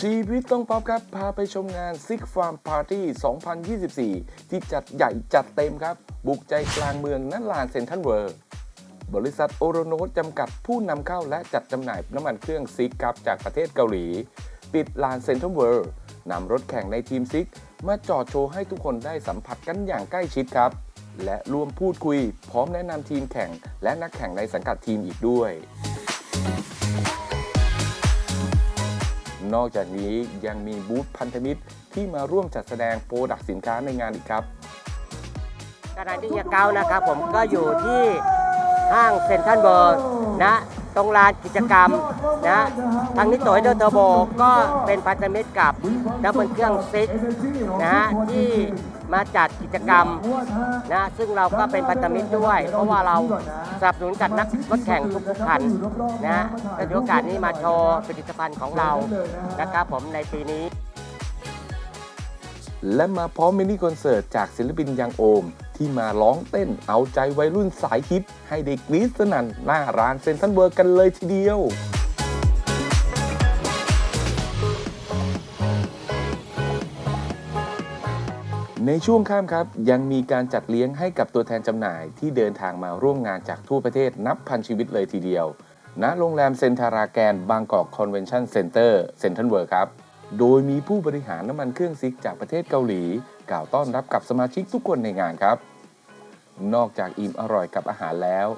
ชีวิตต้องป๊อปครับ พาไปชมงาน Six Farm Party 2024 ที่จัดใหญ่จัดเต็มครับ บุกใจกลางเมืองนั่นลานเซนทัลเวิร์บริษัทโอโรโนจำกัดผู้นำเข้าและจัดจำหน่ายน้ำมันเครื่องซิกครับจากประเทศเกาหลี ปิดลานเซนทัลเวิร์นำรถแข่งในทีมซิก มาจอดโชว์ให้ทุกคนได้สัมผัสกันอย่างใกล้ชิดครับ และร่วมพูดคุย พร้อมแนะนำทีมแข่ง และนักแข่งในสังกัดทีมอีกด้วย นอกจากนี้ยังมีบูธพันธมิตรที่มาร่วมจัดแสดงโปรดักสินค้าในงานอีกครับสถานที่เก้านะครับผมก็อยู่ที่ห้างเซ็นทรัลเวิร์นะ ตรงลานกิจกรรมนะทางนิโตยเดอร์เทอร์โบก็เป็นพันธมิตรกับน้ำมันเครื่องซิกนะฮะที่มาจัดกิจกรรมนะซึ่งเราก็เป็นพันธมิตรด้วย เพราะว่าเราสนับสนุนจัดนักรถแข่งทุกๆคันนะก็ถือโอกาสนี้มาโชว์ผลิตภัณฑ์ของเรานะครับผมในปีนี้ และมาพร้อมมินิคอนเสิร์ตจากศิลปินยังโอม ที่มาร้องเต้นเอาใจวัยรุ่นสายฮิตให้เด็กรี๊ดสนั่นหน้าร้านเซ็นทรัลเวิร์กันเลยทีเดียวในช่วงข้ามครับยังมีการจัดเลี้ยงให้กับตัวแทนจำหน่ายที่เดินทางมาร่วมงานจากทั่วประเทศนับพันชีวิตเลยทีเดียวณโรงแรมเซนทาราแกนบางกอกคอนเวนชั่นเซ็นเตอร์เซ็นทรัลเวิร์ครับ โดยมีผู้บริหารน้ำมันเครื่องซิกจากประเทศเกาหลี กล่าวต้อนรับกับสมาชิกทุกคนในงานครับ นอกจากอิ่มอร่อยกับอาหารแล้ว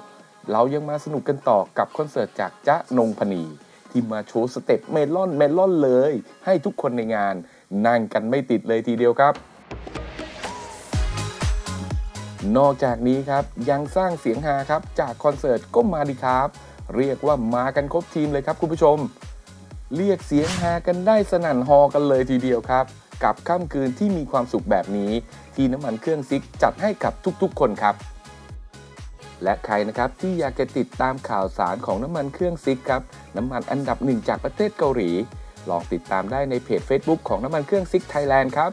เรายังมาสนุกกันต่อกับคอนเสิร์ตจากจ๊ะนงพนี ที่มาโชว์สเต็ปเมลอนเมลอนเลย ให้ทุกคนในงาน นั่งกันไม่ติดเลยทีเดียวครับ นอกจากนี้ครับยังสร้างเสียงฮาครับจากคอนเสิร์ตก็มาดีครับ เรียกว่ามากันครบทีมเลยครับคุณผู้ชม เรียกเสียงฮากันได้สนั่นฮอกันเลยทีเดียวครับ กับค่ำคืนที่มีความสุขแบบนี้ ที่น้ำมันเครื่องซิกจัดให้กับทุกๆ คนครับ และใครนะครับที่อยากจะติดตามข่าวสารของน้ำมันเครื่องซิกครับน้ำมันอันดับหนึ่งจากประเทศเกาหลี ลองติดตามได้ในเพจ Facebook ของน้ำมันเครื่องซิกไทยแลนด์ครับ